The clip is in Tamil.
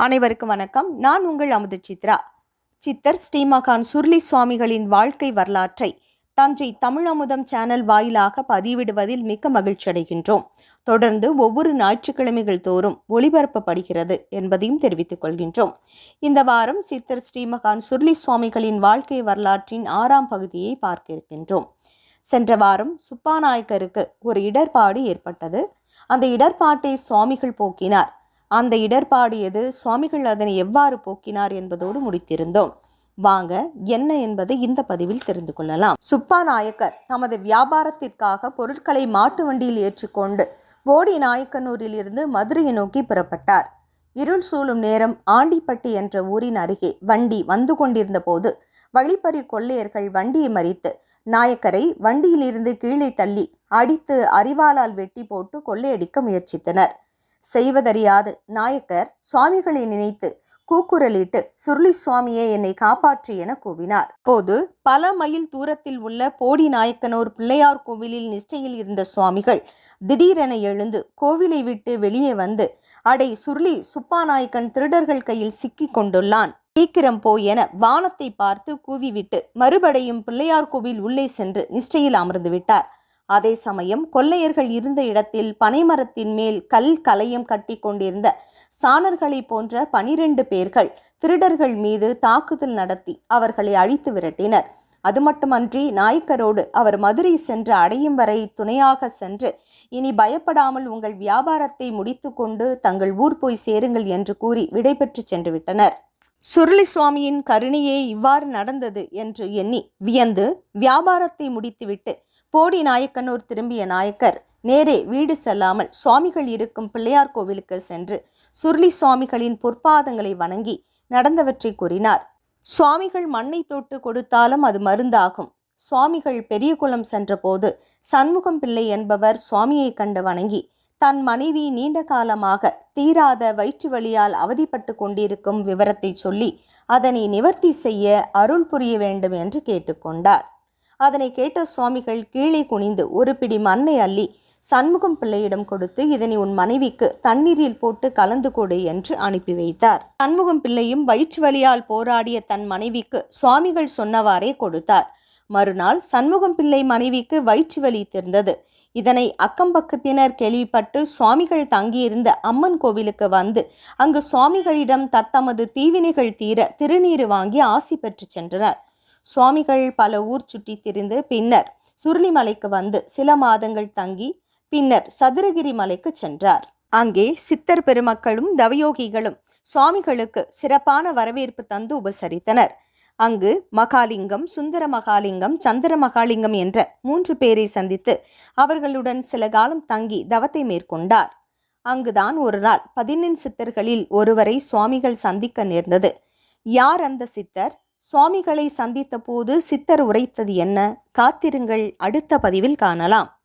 அனைவருக்கும் வணக்கம். நான் உங்கள் அமுது சித்ரா. சித்தர் ஸ்ரீமகான் சுர்லி சுவாமிகளின் வாழ்க்கை வரலாற்றை தஞ்சை தமிழ் அமுதம் சேனல் வாயிலாக பதிவிடுவதில் மிக்க மகிழ்ச்சி அடைகின்றோம். தொடர்ந்து ஒவ்வொரு ஞாயிற்றுக்கிழமைகள் தோறும் ஒளிபரப்பப்படுகிறது என்பதையும் தெரிவித்துக் கொள்கின்றோம். இந்த வாரம் சித்தர் ஸ்ரீமகான் சுர்லி சுவாமிகளின் வாழ்க்கை வரலாற்றின் ஆறாம் பகுதியை பார்க்க இருக்கின்றோம். சென்ற வாரம் சுப்பாநாயக்கருக்கு ஒரு இடர்பாடு ஏற்பட்டது. அந்த இடர்பாட்டை சுவாமிகள் போக்கினார். அந்த இடர்பாடியது சுவாமிகள் அதனை எவ்வாறு போக்கினார் என்பதோடு முடித்திருந்தோம். வாங்க என்ன என்பதை இந்த பதிவில் தெரிந்து கொள்ளலாம். சுப்பா நாயக்கர் தமது வியாபாரத்திற்காக பொருட்களை மாட்டு வண்டியில் ஏற்றிக்கொண்டு போடி நாயக்கனூரில் இருந்து மதுரையை நோக்கி புறப்பட்டார். இருள் சூழும் நேரம் ஆண்டிப்பட்டி என்ற ஊரின் அருகே வண்டி வந்து கொண்டிருந்த போது வழிப்பறி கொள்ளையர்கள் வண்டியை மறித்து நாயக்கரை வண்டியிலிருந்து கீழே தள்ளி அடித்து அரிவாளால் வெட்டி போட்டு கொள்ளையடிக்க முயற்சித்தனர். செய்வதறியாது. நாயக்கர் சுவாமிகளை நினைத்து கூக்குரலிட்டு சுருளி சுவாமியே என்னை காப்பாற்று என கூவினார். போது பல மைல் தூரத்தில் உள்ள போடி நாயக்கனூர் பிள்ளையார் கோவிலில் நிஷ்டையில் இருந்த சுவாமிகள் திடீரென எழுந்து கோவிலை விட்டு வெளியே வந்து அடை சுருளி சுப்பாநாயக்கன் திருடர்கள் கையில் சிக்கி கொண்டுள்ளான். சீக்கிரம் போ என வானத்தை பார்த்து கூவிவிட்டு மறுபடியும் பிள்ளையார் கோவில் உள்ளே சென்று நிஷ்டையில் அமர்ந்து விட்டார். அதே சமயம் கொள்ளையர்கள் இருந்த இடத்தில் பனைமரத்தின் மேல் கல் கலையம் கட்டி கொண்டிருந்த சாணர்களை போன்ற பனிரெண்டு பேர்கள் திருடர்கள் மீது தாக்குதல் நடத்தி அவர்களை அழித்து விரட்டினர். அது மட்டுமன்றி நாயக்கரோடு அவர் மதுரை சென்று அடையும் வரை துணையாக சென்று இனி பயப்படாமல் உங்கள் வியாபாரத்தை முடித்துக்கொண்டு தங்கள் ஊர் போய் சேருங்கள் என்று கூறி விடைபெற்று சென்று விட்டனர். சுருளி சுவாமியின் கருணையே இவ்வாறு நடந்தது என்று எண்ணி வியந்து வியாபாரத்தை முடித்துவிட்டு போடி நாயக்கனூர் திரும்பிய நாயக்கர் நேரே வீடு செல்லாமல் சுவாமிகள் இருக்கும் பிள்ளையார் கோவிலுக்கு சென்று சுருளி சுவாமிகளின் பொற்பாதங்களை வணங்கி நடந்தவற்றை கூறினார். சுவாமிகள் மண்ணை தொட்டு கொடுத்தாலும் அது மருந்தாகும். சுவாமிகள் பெரியகுளம் சென்றபோது சண்முகம் பிள்ளை என்பவர் சுவாமியை கண்டு வணங்கி தன் மனைவி நீண்ட காலமாக தீராத வயிற்று வழியால் அவதிப்பட்டு கொண்டிருக்கும் விவரத்தை சொல்லி அதனை நிவர்த்தி செய்ய அருள் புரிய வேண்டும் என்று கேட்டுக்கொண்டார் அதனை கேட்ட சுவாமிகள் கீழே குனிந்து ஒரு பிடி மண்ணை அள்ளி சண்முகம் பிள்ளையிடம் கொடுத்து இதனை உன் மனைவிக்கு தண்ணீரில் போட்டு கலந்து கொடு என்று அனுப்பி வைத்தார். சண்முகம் பிள்ளையும் வயிற்று வழியால் போராடிய தன் மனைவிக்கு சுவாமிகள் சொன்னவாறே கொடுத்தார். மறுநாள் சண்முகம் பிள்ளை மனைவிக்கு வயிற்று வலி தீர்ந்தது. இதனை அக்கம்பக்கத்தினர் கேள்விப்பட்டு சுவாமிகள் தங்கியிருந்த அம்மன் கோவிலுக்கு வந்து அங்கு சுவாமிகளிடம் தத்தமது தீவினைகள் தீர திருநீறு வாங்கி ஆசி பெற்று சென்றனர். சுவாமிகள் பல ஊர் சுற்றி திரிந்து பின்னர் சுருளிமலைக்கு வந்து சில மாதங்கள் தங்கி பின்னர் சதுரகிரி மலைக்கு சென்றார். அங்கே சித்தர் பெருமக்களும் தவயோகிகளும் சுவாமிகளுக்கு சிறப்பான வரவேற்பு தந்து உபசரித்தனர். அங்கு மகாலிங்கம் சுந்தர மகாலிங்கம் சந்திர மகாலிங்கம் என்ற மூன்று பேரை சந்தித்து அவர்களுடன் சில காலம் தங்கி தவத்தை மேற்கொண்டார். அங்குதான் ஒரு நாள் பதினெண் சித்தர்களில் ஒருவரை சுவாமிகள் சந்திக்க நேர்ந்தது. யார் அந்த சித்தர்? சுவாமிகளை சந்தித்த போது சித்தர் உரைத்தது என்ன? காத்திருங்கள் அடுத்த பதிவில் காணலாம்.